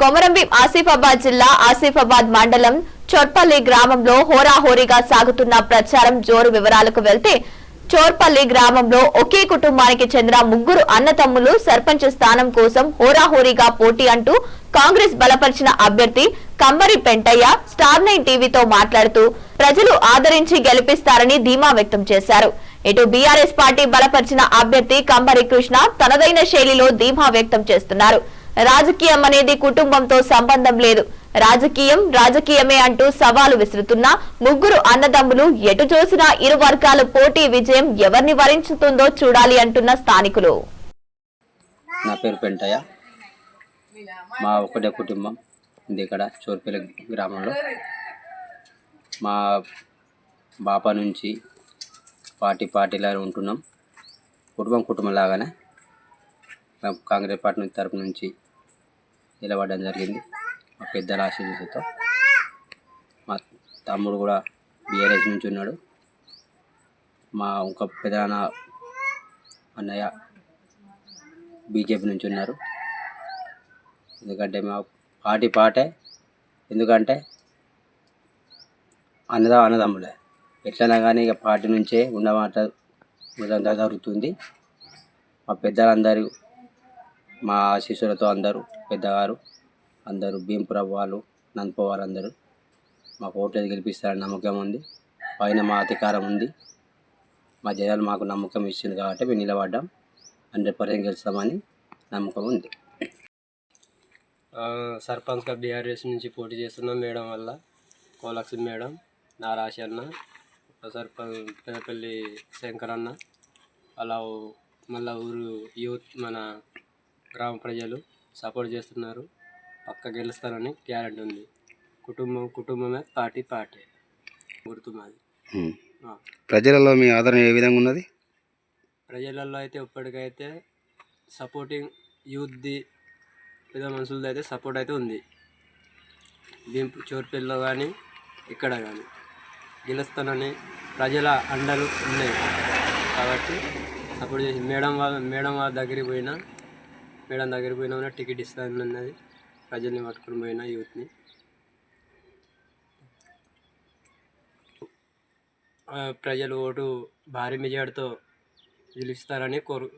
కొమరంభీం ఆసిఫాబాద్ జిల్లా ఆసిఫాబాద్ మండలం చోట్పల్లి గ్రామంలో హోరాహోరీగా సాగుతున్న ప్రచారం జోరు వివరాలకు వెళ్తే చోర్పల్లి గ్రామంలో ఒకే కుటుంబానికి చెందిన ముగ్గురు అన్నతమ్ములు సర్పంచ్ స్థానం కోసం హోరాహోరీగా పోటీ అంటూ కాంగ్రెస్ బలపరిచిన అభ్యర్థి కంబరి పెంటయ్య స్టార్ నైన్ టీవీతో మాట్లాడుతూ ప్రజలు ఆదరించి గెలిపిస్తారని ధీమా వ్యక్తం చేశారు. ఇటు బీఆర్ఎస్ పార్టీ బలపరిచిన అభ్యర్థి కంబరి కృష్ణ తనదైన శైలిలో ధీమా వ్యక్తం చేస్తున్నారు. రాజకీయం అనేది కుటుంబంతో సంబంధం లేదు. రాజకీయం రాజకీయమే అంటూ సవాలు విసురుతున్న ముగ్గురు అన్నదమ్ములు ఎటు చూసినా ఇరు వర్గాల పోటీ విజయం ఎవరిని వరించుతుందో చూడాలి అంటున్న స్థానికులు. నా పేరు పెంటయ్య. మా ఒకటే కుటుంబం. ఉంది ఇక్కడ చోర్పల్లి గ్రామంలో. మా బాప నుంచి పార్టీ పార్టీలా ఉంటున్నాం. కుటుంబం కుటుంబం లాగానే. కాంగ్రెస్ పార్టీ నుంచి తరపు నుంచి నిలబడడం జరిగింది. మా పెద్దల ఆశీస్సుతో మా తమ్ముడు కూడా బీఆర్ఎస్ నుంచి ఉన్నాడు. మా ఒక పెదనాన్న అన్నయ్య బీజేపీ నుంచి ఉన్నారు. ఎందుకంటే మా పార్టీ పాటే. ఎందుకంటే అన్నదా అన్నదమ్ములే. ఎట్లైనా కానీ ఇక పార్టీ నుంచే ఉన్నమాట జరుగుతుంది. మా పెద్దలందరూ మా శిష్యులతో అందరూ పెద్దగారు అందరూ భీంపురం వాళ్ళు నందప వాళ్ళందరూ మాకు ఓట్లేదు గెలిపిస్తారని నమ్మకం ఉంది. పైన మా అధికారం ఉంది. మా జనాలు మాకు నమ్మకం ఇచ్చింది కాబట్టి మేము నిలబడ్డాం. హండ్రెడ్ పర్సెంట్ గెలుస్తామని నమ్మకం ఉంది. సర్పంచ్ సర్పంచ్గా బీఆర్ఎస్ నుంచి పోటీ చేస్తున్నాం మేడం వల్ల. కోలక్ష్మి మేడం నారాశి అన్న సర్పంచ్ పెద్దపల్లి శంకర్ అన్న అలా మళ్ళా ఊరు యూత్ మన గ్రామ ప్రజలు సపోర్ట్ చేస్తున్నారు. పక్క గెలుస్తారని గ్యారెంటీ ఉంది. కుటుంబం కుటుంబమే పార్టీ పార్టీ గుర్తు మాది. ప్రజలలో మీ ఆదరణ ఏ విధంగా ఉన్నది? ప్రజలలో అయితే ఇప్పటికైతే సపోర్టింగ్ యూత్ది పెద్ద మనుషులది అయితే సపోర్ట్ అయితే ఉంది. దీంపు చోర్పల్లిలో కానీ ఇక్కడ కానీ గెలుస్తానని ప్రజల అండలు ఉన్నాయి. కాబట్టి సపోర్ట్ చేసి మేడం వాళ్ళ మేడం వాళ్ళ దగ్గరికి పోయినా మేడం దగ్గరికి పోయినా టికెట్ ఇస్తానన్నది ప్రజల్ని పట్టుకుని పోయినా యూత్ని. ప్రజలు ఓటు భారీ మెజార్టీతో గెలుస్తారని కోరు